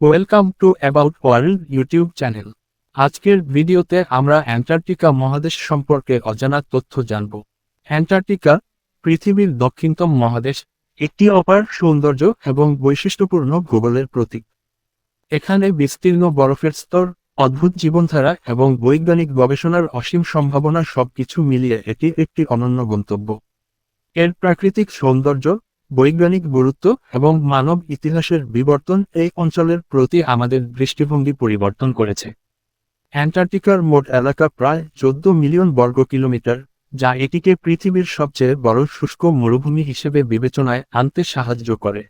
Welcome to about world YouTube channel আজকের ভিডিওতে আমরা অ্যান্টার্কটিকা মহাদেশ সম্পর্কে অজানা তথ্য জানব। অ্যান্টার্কটিকা, পৃথিবীর দক্ষিণতম মহাদেশ, একটি অপার সৌন্দর্য এবং বৈশিষ্ট্যপূর্ণ ভূগোলের প্রতীক। এখানে বিস্তীর্ণ বরফের স্তর, অদ্ভুত জীবনধারা এবং বৈজ্ঞানিক গবেষণার অসীম সম্ভাবনা সবকিছু মিলিয়ে এটি একটি অনন্য গন্তব্য। এর প্রাকৃতিক সৌন্দর্য বৈজ্ঞানিক গুরুত্ব এবং মানব ইতিহাসের বিবর্তন এই অঞ্চলের প্রতি আমাদের দৃষ্টিভঙ্গি পরিবর্তন করেছে। অ্যান্টার্কটিকার মোট এলাকা প্রায় চোদ্দ মিলিয়ন বর্গ কিলোমিটার, যা এটিকে পৃথিবীর সবচেয়ে বড় শুষ্ক মরুভূমি হিসেবে বিবেচনায় আনতে সাহায্য করে।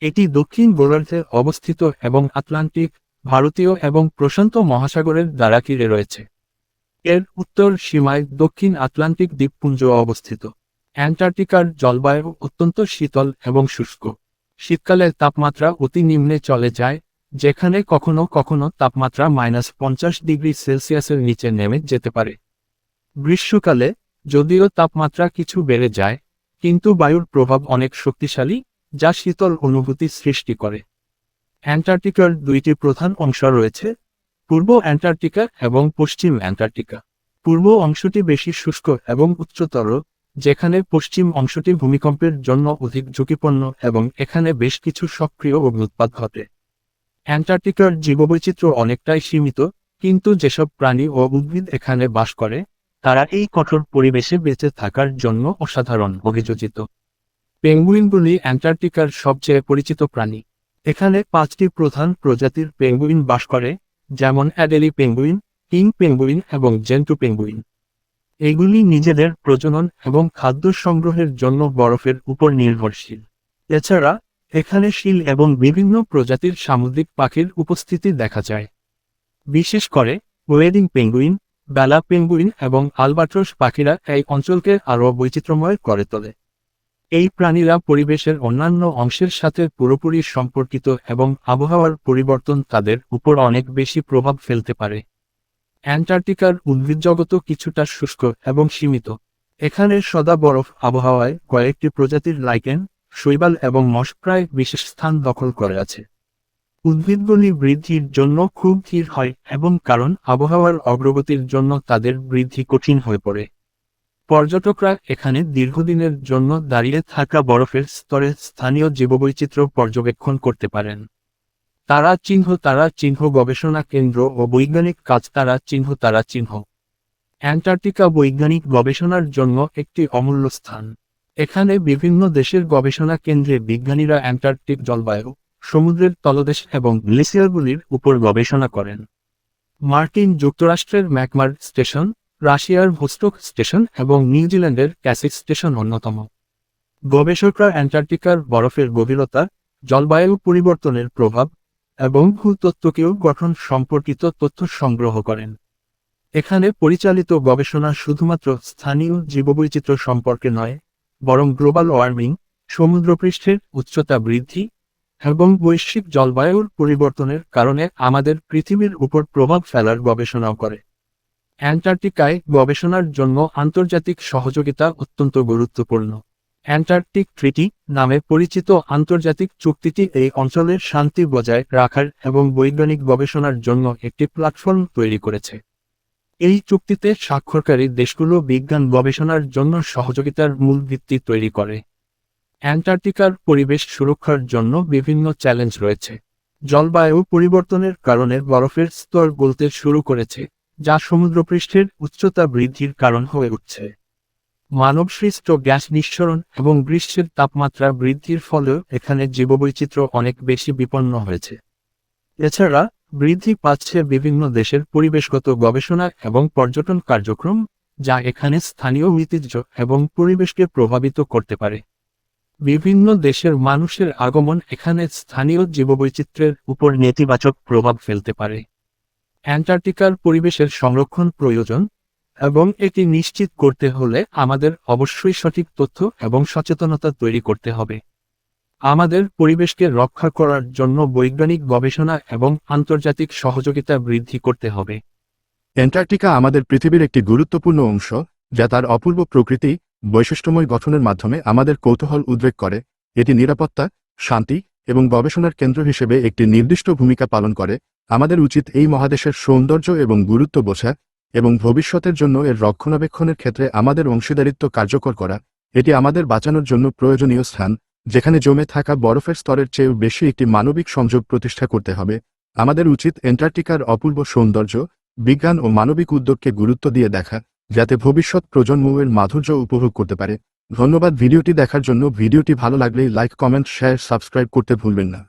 এটি দক্ষিণ গোলার্ধে অবস্থিত এবং আটলান্টিক, ভারতীয় এবং প্রশান্ত মহাসাগরের দ্বারা রয়েছে। এর উত্তর সীমায় দক্ষিণ আটলান্টিক দ্বীপপুঞ্জ অবস্থিত। অ্যান্টার্কটিকার জলবায়ু অত্যন্ত শীতল এবং শুষ্ক। শীতকালে তাপমাত্রা অতি নিম্নে চলে যায়, যেখানে কখনো কখনো তাপমাত্রা মাইনাস পঞ্চাশ ডিগ্রি সেলসিয়াসের নিচে নেমে যেতে পারে। গ্রীষ্মকালে যদিও তাপমাত্রা কিছু বেড়ে যায়, কিন্তু বায়ুর প্রভাব অনেক শক্তিশালী, যা শীতল অনুভূতি সৃষ্টি করে। অ্যান্টার্কটিকার দুইটি প্রধান অংশ রয়েছে, পূর্ব অ্যান্টার্কটিকা এবং পশ্চিম অ্যান্টার্কটিকা। পূর্ব অংশটি বেশি শুষ্ক এবং উচ্চতর যেখানে পশ্চিম অংশটি ভূমিকম্পের জন্য অধিক ঝুঁকিপূর্ণ এবং এখানে বেশ কিছু সক্রিয় অগ্নুৎপাত ঘটে। অ্যান্টার্কটিকার জীববৈচিত্র্য অনেকটাই সীমিত, কিন্তু যেসব প্রাণী ও উদ্ভিদ এখানে বাস করে, তারা এই কঠোর পরিবেশে বেঁচে থাকার জন্য অসাধারণ অভিযোজিত। পেঙ্গুইনগুলি অ্যান্টার্কটিকার সবচেয়ে পরিচিত প্রাণী। এখানে পাঁচটি প্রধান প্রজাতির পেঙ্গুইন বাস করে, যেমন অ্যাডেলি পেঙ্গুইন, কিং পেঙ্গুইন এবং জেন্টু পেঙ্গুইন। এগুলি নিজেদের প্রজনন এবং খাদ্য সংগ্রহের জন্য বরফের উপর নির্ভরশীল। এছাড়া, এখানে শিল এবং বিভিন্ন প্রজাতির সামুদ্রিক পাখির উপস্থিতি দেখা যায়। বিশেষ করে, ওয়েডিং পেঙ্গুইন, বেলা পেঙ্গুইন এবং আলবাট্রস পাখিরা এই অঞ্চলকে আরও বৈচিত্র্যময় করে তোলে। এই প্রাণীরা পরিবেশের অন্যান্য অংশের সাথে পুরোপুরি সম্পর্কিত এবং আবহাওয়ার পরিবর্তন তাদের উপর অনেক বেশি প্রভাব ফেলতে পারে। অ্যান্টার্কটিকার উদ্ভিদজগত কিছুটা শুষ্ক এবং সীমিত। এখানে সদা বরফ আবহাওয়ায় কয়েকটি প্রজাতির লাইকেন শৈবাল এবং মশ প্রায় বিশেষ স্থান দখল করে আছে। উদ্ভিদগুলি বৃদ্ধির জন্য খুব ধীর হয় এবং কারণ আবহাওয়ার অগ্রগতির জন্য তাদের বৃদ্ধি কঠিন হয়ে পড়ে। পর্যটকরা এখানে দীর্ঘদিনের জন্য দাঁড়িয়ে থাকা বরফের স্তরে স্থানীয় জীববৈচিত্র্য পর্যবেক্ষণ করতে পারেন। তারা চিহ্ন তারা চিহ্ন, গবেষণা কেন্দ্র ও বৈজ্ঞানিক কাজ, তারা চিহ্ন তারা চিহ্ন। অ্যান্টার্কটিকা বৈজ্ঞানিক গবেষণার জন্য একটি অমূল্য স্থান। এখানে বিভিন্ন দেশের গবেষণা কেন্দ্রে বিজ্ঞানীরা অ্যান্টার্কটিক জলবায়ু, সমুদ্রের তলদেশ এবং গ্লেসিয়ারগুলির উপর গবেষণা করেন। মার্কিন যুক্তরাষ্ট্রের ম্যাকমার স্টেশন, রাশিয়ার ভোস্টক স্টেশন এবং নিউজিল্যান্ডের ক্যাসিক স্টেশন অন্যতম। গবেষকরা অ্যান্টার্কটিকার বরফের গভীরতা, জলবায়ু পরিবর্তনের প্রভাব এবং ভূতত্ত্বকেও গঠন সম্পর্কিত তথ্য সংগ্রহ করেন। এখানে পরিচালিত গবেষণা শুধুমাত্র স্থানীয় জীববৈচিত্র্য সম্পর্কে নয়, বরং গ্লোবাল ওয়ার্মিং, সমুদ্রপৃষ্ঠের উচ্চতা বৃদ্ধি এবং বৈশ্বিক জলবায়ুর পরিবর্তনের কারণে আমাদের পৃথিবীর উপর প্রভাব ফেলার গবেষণাও করে। অ্যান্টার্কটিকায় গবেষণার জন্য আন্তর্জাতিক সহযোগিতা অত্যন্ত গুরুত্বপূর্ণ। অ্যান্টার্কটিক ট্রিটি নামে পরিচিত আন্তর্জাতিক চুক্তিটি এই অঞ্চলের শান্তি বজায় রাখার এবং বৈজ্ঞানিক গবেষণার জন্য একটি প্ল্যাটফর্ম তৈরি করেছে। এই চুক্তিতে স্বাক্ষরকারী দেশগুলো বিজ্ঞান গবেষণার জন্য সহযোগিতার মূল ভিত্তি তৈরি করে। অ্যান্টার্কটিকার পরিবেশ সুরক্ষার জন্য বিভিন্ন চ্যালেঞ্জ রয়েছে। জলবায়ু পরিবর্তনের কারণে বরফের স্তর গলতে শুরু করেছে, যা সমুদ্রপৃষ্ঠের উচ্চতা বৃদ্ধির কারণ হয়ে উঠছে। মানবসৃষ্ট গ্যাস নিঃসরণ এবং গ্রীষ্মের তাপমাত্রা বৃদ্ধির ফলেও এখানে জীববৈচিত্র্য অনেক বেশি বিপন্ন হয়েছে। এছাড়া, বৃদ্ধি পাচ্ছে বিভিন্ন দেশের পরিবেশগত গবেষণা এবং পর্যটন কার্যক্রম, যা এখানে স্থানীয় ঐতিহ্য এবং পরিবেশকে প্রভাবিত করতে পারে। বিভিন্ন দেশের মানুষের আগমন এখানে স্থানীয় জীববৈচিত্র্যের উপর নেতিবাচক প্রভাব ফেলতে পারে। অ্যান্টার্কটিকার পরিবেশের সংরক্ষণ প্রয়োজন এবং এটি নিশ্চিত করতে হলে আমাদের অবশ্যই সঠিক তথ্য এবং সচেতনতা তৈরি করতে হবে। আমাদের পরিবেশকে রক্ষা করার জন্য বৈজ্ঞানিক গবেষণা এবং আন্তর্জাতিক সহযোগিতা বৃদ্ধি করতে হবে। অ্যান্টার্কটিকা আমাদের পৃথিবীর একটি গুরুত্বপূর্ণ অংশ, যা তার অপূর্ব প্রকৃতি, বৈশিষ্ট্যময় গঠনের মাধ্যমে আমাদের কৌতূহল উদ্বেগ করে, এটি নিরাপত্তা, শান্তি এবং গবেষণার কেন্দ্র হিসেবে একটি নির্দিষ্ট ভূমিকা পালন করে। আমাদের উচিত এই মহাদেশের সৌন্দর্য এবং গুরুত্ব বোঝা এবং ভবিষ্যতের জন্য এর রক্ষণাবেক্ষণের ক্ষেত্রে আমাদের অংশীদারিত্ব কার্যকর করা, এটি আমাদের বাঁচানোর জন্য প্রয়োজনীয় স্থান, যেখানে জমে থাকা বরফের স্তরের চেয়েও বেশি একটি মানবিক সংযোগ প্রতিষ্ঠা করতে হবে। আমাদের উচিত অ্যান্টার্কটিকার অপূর্ব সৌন্দর্য, বিজ্ঞান ও মানবিক উদ্যোগকে গুরুত্ব দিয়ে দেখা, যাতে ভবিষ্যৎ প্রজন্মের মাধুর্য উপভোগ করতে পারে। ধন্যবাদ ভিডিওটি দেখার জন্য। ভিডিওটি ভালো লাগলে লাইক, কমেন্ট, শেয়ার, সাবস্ক্রাইব করতে ভুলবেন না।